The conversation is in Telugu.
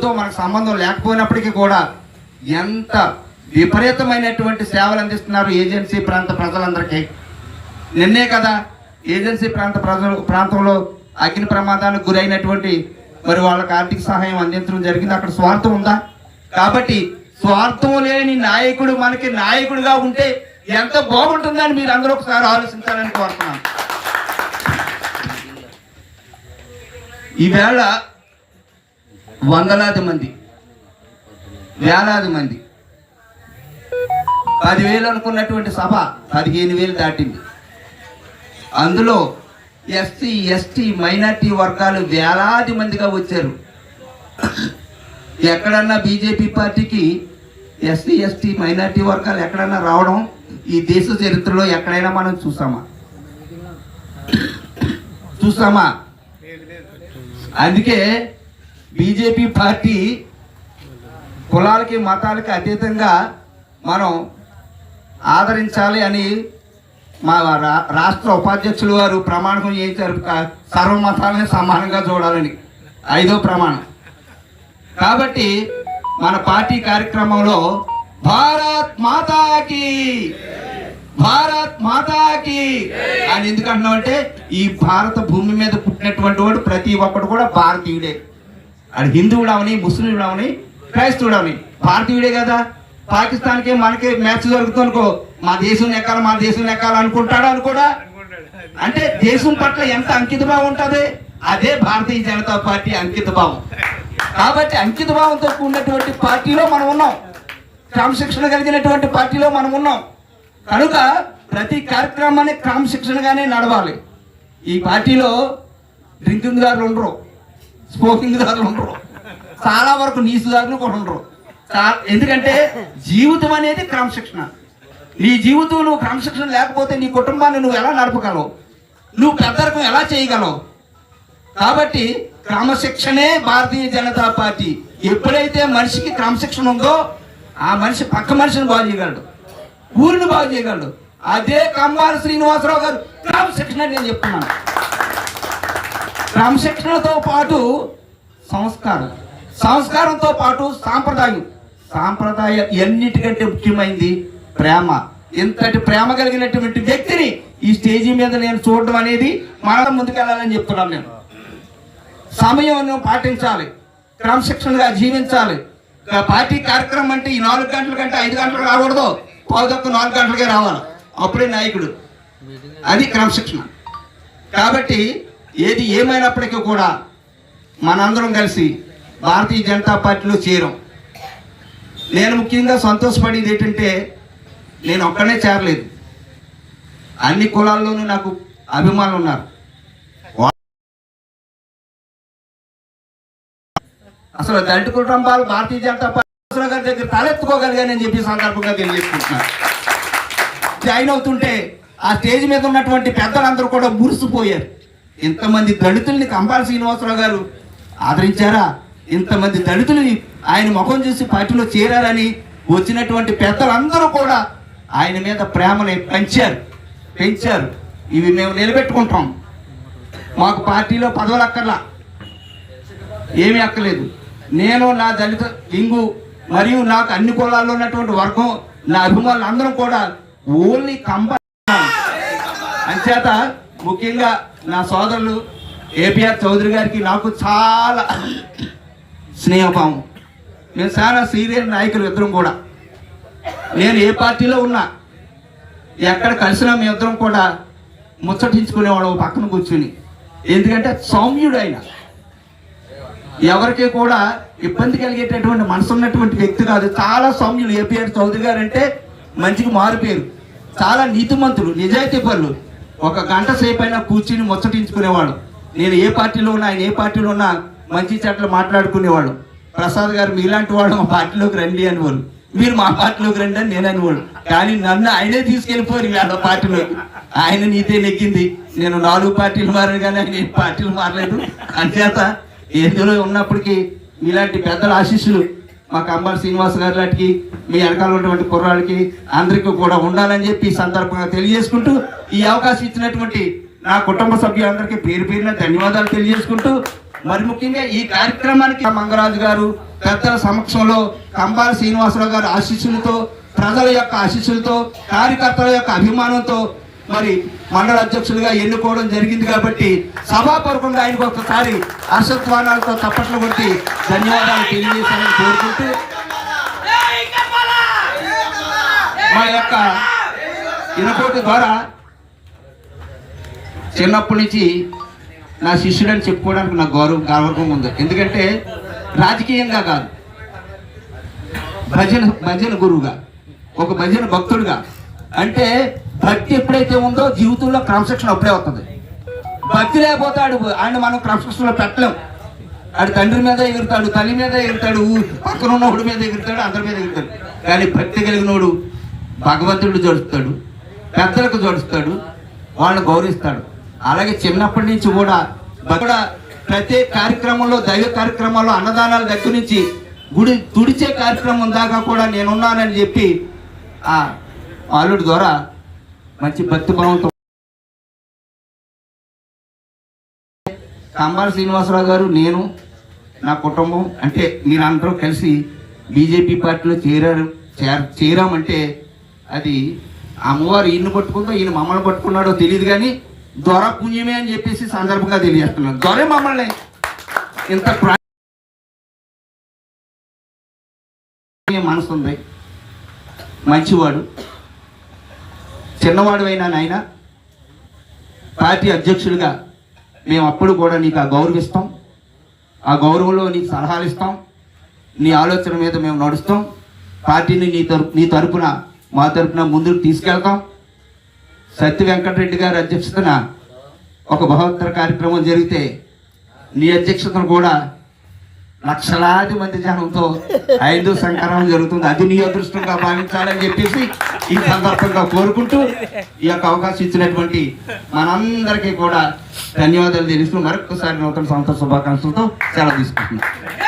తో మనకు సంబంధం లేకపోయినప్పటికీ కూడా ఎంత విపరీతమైనటువంటి సేవలు అందిస్తున్నారు ఏజెన్సీ ప్రాంత ప్రజలందరికీ. నిన్నే కదా ఏజెన్సీ ప్రాంత ప్రజలు ప్రాంతంలో అగ్ని ప్రమాదానికి గురైనటువంటి మరి వాళ్ళకి ఆర్థిక సహాయం అందించడం జరిగింది. అక్కడ స్వార్థం ఉందా? కాబట్టి స్వార్థం లేని నాయకుడు మనకి నాయకుడిగా ఉంటే ఎంత బాగుంటుందని మీరు అందరూ ఒకసారి ఆలోచించాలని కోరుతున్నాను. ఈవేళ వందలాది మంది వేలాది మంది. పదివేలు అనుకున్నటువంటి సభ పదిహేను వేలు దాటింది. అందులో ఎస్సీ ఎస్టీ మైనార్టీ వర్గాలు వేలాది మందిగా వచ్చారు. ఎక్కడన్నా బీజేపీ పార్టీకి ఎస్సీ ఎస్టీ మైనార్టీ వర్గాలు ఎక్కడన్నా రావడం ఈ దేశ చరిత్రలో ఎక్కడైనా మనం చూసామా చూసామా అందుకే బీజేపీ పార్టీ కులాలకి మతాలకి అతీతంగా మనం ఆదరించాలి అని మా రా- రాష్ట్ర ఉపాధ్యక్షులు వారు ప్రమాణం చేశారు క- సర్వ మతాలని సమానంగా చూడాలని. ఐదో ప్రమాణం. కాబట్టి మన పార్టీ కార్యక్రమంలో భారత్ మాతాకి భారత్ మాతాకి అని ఎందుకంటున్నాం అంటే ఈ భారత భూమి మీద పుట్టినటువంటి వాడు ప్రతి ఒక్కడు కూడా భారతీయుడే. అది హిందువుడు అవని ముస్లింలు అవని క్రైస్తవుడు అవని. భారతీయుడే కదా. పాకిస్తాన్కి మనకి మ్యాచ్ జరుగుతుందనుకో మా దేశం ఎక్కాలి మా దేశం ఎక్కాలి అనుకుంటాడు అనుకోడా అంటే దేశం పట్ల ఎంత అంకిత భావం ఉంటుంది? అదే భారతీయ జనతా పార్టీ అంకిత భావం. కాబట్టి అంకిత భావంతో కూడినటువంటి పార్టీలో మనం ఉన్నాం. క్రమశిక్షణ కలిగినటువంటి పార్టీలో మనం ఉన్నాం. కనుక ప్రతి కార్యక్రమాన్ని క్రమశిక్షణగానే నడవాలి. ఈ పార్టీలో డ్రింకింగ్ దారులు ఉండరు. స్పోకింగ్ దారులు ఉండరు. చాలా వరకు నీసుదారులు కూడా ఉండరు. ఎందుకంటే జీవితం అనేది క్రమశిక్షణ. నీ జీవితం నువ్వు క్రమశిక్షణ లేకపోతే నీ కుటుంబాన్ని నువ్వు ఎలా నడపగలవు? నువ్వు పెద్దరకం ఎలా చేయగలవు? కాబట్టి క్రమశిక్షణే భారతీయ జనతా పార్టీ. ఎప్పుడైతే మనిషికి క్రమశిక్షణ ఉందో ఆ మనిషి పక్క మనిషిని బాగు చేయగలడు. ఊరిని బాగు చేయగలడు. అదే కమ్మారు శ్రీనివాసరావు గారు క్రమశిక్షణ అని నేను చెప్తున్నాను. క్రమశిక్షణతో పాటు సంస్కారం. సంస్కారంతో పాటు సాంప్రదాయం. సాంప్రదాయం ఎన్నిటికంటే ముఖ్యమైంది ప్రేమ. ఇంతటి ప్రేమ కలిగినటువంటి వ్యక్తిని ఈ స్టేజీ మీద నేను చూడడం అనేది మనం ముందుకెళ్ళాలని చెప్తున్నాను నేను. సమయం పాటించాలి. క్రమశిక్షణగా జీవించాలి. పార్టీ కార్యక్రమం అంటే ఈ నాలుగు గంటల కంటే ఐదు గంటలకు రాకూడదు. పౌదొక్క నాలుగు గంటలకే రావాలి. అప్పుడే నాయకుడు. అది క్రమశిక్షణ. కాబట్టి ఏది ఏమైనప్పటికీ కూడా మనందరం కలిసి భారతీయ జనతా పార్టీలో చేరం. నేను ముఖ్యంగా సంతోషపడేది ఏంటంటే నేను ఒక్కనే చేరలేదు. అన్ని కులాల్లోనూ నాకు అభిమానులు ఉన్నారు. అసలు దళిత కుటుంబాలు భారతీయ జనతా పార్టీ గారి దగ్గర తలెత్తుకోగలిగానని చెప్పి సందర్భంగా తెలియజేసుకుంటున్నాను జాయిన్ అవుతుంటే ఆ స్టేజ్ మీద ఉన్నటువంటి పెద్దలందరూ కూడా మురిసిపోయారు. ఇంతమంది దళితుల్ని కంపాల శ్రీనివాసరావు గారు ఆదరించారా? ఇంతమంది దళితుల్ని ఆయన ముఖం చూసి పార్టీలో చేరారని వచ్చినటువంటి పెద్దలందరూ కూడా ఆయన మీద ప్రేమని పెంచారు. పెంచారు. ఇవి మేము నిలబెట్టుకుంటాం. మాకు పార్టీలో పదవులు అక్కర్లా. ఏమీ అక్కలేదు నేను నా దళిత లింగు మరియు నాకు అన్ని కులాల్లో ఉన్నటువంటి వర్గం నా అభిమానులు అందరం కూడా ఓన్లీ కంప అంచేత ముఖ్యంగా నా సోదరులు ఏపీఆర్ చౌదరి గారికి నాకు చాలా స్నేహభావం మేము చాలా సీనియర్ నాయకులు ఇద్దరం కూడా. నేను ఏ పార్టీలో ఉన్నా ఎక్కడ కలిసినా ఇద్దరం కూడా ముచ్చటించుకునేవాడు పక్కన కూర్చుని. ఎందుకంటే సౌమ్యుడు ఆయన ఎవరికి కూడా ఇబ్బంది కలిగేటటువంటి మనసు ఉన్నటువంటి వ్యక్తి కాదు. చాలా సౌమ్యులు. ఏపీఆర్ చౌదరి గారు అంటే మంచికి మారిపోయారు. చాలా నీతిమంతులు నిజాయితీ పనులు ఒక గంట సేపు అయినా కూర్చుని ముచ్చటించుకునేవాడు. నేను ఏ పార్టీలో ఉన్నా ఆయన ఏ పార్టీలో ఉన్నా మంచి చెట్లు మాట్లాడుకునేవాడు. ప్రసాద్ గారు మీలాంటి వాడు మా పార్టీలోకి రండి అనేవాళ్ళు. మీరు మా పార్టీలోకి రండి అని నేను అనేవాడు. కానీ నన్ను ఆయనే తీసుకెళ్ళిపోయారు వేళ పార్టీలోకి ఆయన నీతే నెగ్గింది. నేను నాలుగు పార్టీలు మారాను కానీ ఆయన పార్టీలు మారలేదు. అంచేత ఎందులో ఉన్నప్పటికీ ఇలాంటి పెద్దల ఆశీస్సులు మా కంబాల శ్రీనివాస్ గారి లాంటికి మీ వెనకాల ఉన్నటువంటి కుర్రాళ్ళకి అందరికీ కూడా ఉండాలని చెప్పి ఈ సందర్భంగా తెలియజేసుకుంటూ ఈ అవకాశం ఇచ్చినటువంటి నా కుటుంబ సభ్యులందరికీ పేరు పేరున ధన్యవాదాలు తెలియజేసుకుంటూ మరి ముఖ్యంగా ఈ కార్యక్రమానికి మంగరాజు గారు పెద్దల సమక్షంలో కంబాల శ్రీనివాసరావు గారి ఆశీస్సులతో ప్రజల యొక్క ఆశీస్సులతో కార్యకర్తల యొక్క అభిమానంతో మరి మండల అధ్యక్షులుగా ఎన్నుకోవడం జరిగింది కాబట్టి సభాపూర్వకంగా ఆయనకు ఒకసారి హర్షధ్వానాలతో తప్పట్లు కొట్టి ధన్యవాదాలు తెలియజేశానని కోరుకుంటూ మా యొక్క ఇనకోటి ద్వారా చిన్నప్పటి నుంచి నా శిష్యుడని చెప్పుకోవడానికి నాకు గౌరవం గౌరవం ఉంది. ఎందుకంటే రాజకీయంగా కాదు భజన భజన గురువుగా ఒక భజన భక్తుడుగా. అంటే భక్తి ఎప్పుడైతే ఉందో జీవితంలో క్రమశిక్షణ అప్పుడే వస్తుంది. భక్తి లేకపోతాడు ఆయన మనం క్రమశిక్షణలో పెట్టలేం. ఆడు తండ్రి మీద ఎగురుతాడు తల్లి మీద ఎగురుతాడు పక్కన ఉన్నవాడి మీద ఎగురుతాడు అందరి మీద ఎగురుతాడు. కానీ భక్తి కలిగినోడు భగవంతుడు జడుస్తాడు పెద్దలకు జడుస్తాడు వాళ్ళని గౌరవిస్తాడు. అలాగే చిన్నప్పటి నుంచి కూడా కూడా ప్రతి కార్యక్రమంలో దైవ కార్యక్రమాల్లో అన్నదానాల దగ్గర నుంచి గుడి తుడిచే కార్యక్రమం దాకా కూడా నేనున్నానని చెప్పి ఆ అల్లుడి ద్వారా మంచి భక్తి భావంతో కంబాల శ్రీనివాసరావు గారు నేను నా కుటుంబం అంటే మీరందరూ కలిసి బీజేపీ పార్టీలో చేరారు. చేర- చేరామంటే అది అమ్మవారు ఈయన పట్టుకుందో ఈయన మమ్మల్ని పట్టుకున్నాడో తెలియదు కానీ దొర పుణ్యమే అని చెప్పేసి సందర్భంగా తెలియజేస్తున్నాను. దొరే మమ్మల్ని. ఇంత మనసు ఉంది మంచివాడు చిన్నవాడివైనా నాయన పార్టీ అధ్యక్షుడిగా మేము అప్పుడు కూడా నీకు ఆ గౌరవిస్తాం. ఆ గౌరవంలో నీకు సలహాలు ఇస్తాం. నీ ఆలోచన మీద మేము నడుస్తాం. పార్టీని నీ తరపు నీ తరపున మా తరపున ముందుకు తీసుకెళ్తాం. సత్య వెంకటరెడ్డి గారి అధ్యక్షతన ఒక బహోత్తర కార్యక్రమం జరిగితే నీ అధ్యక్షతను కూడా లక్షలాది మంది జనంతో ఐదు సంకరం జరుగుతుంది. అది నీ అదృష్టంగా భావించాలని చెప్పేసి ఈ సందర్భంగా కోరుకుంటూ ఈ యొక్క అవకాశం ఇచ్చినటువంటి మనందరికీ కూడా ధన్యవాదాలు తెలుస్తూ మరొకసారి నూతన సంవత్సర శుభాకాంక్షలతో సెలవు తీసుకుంటున్నాను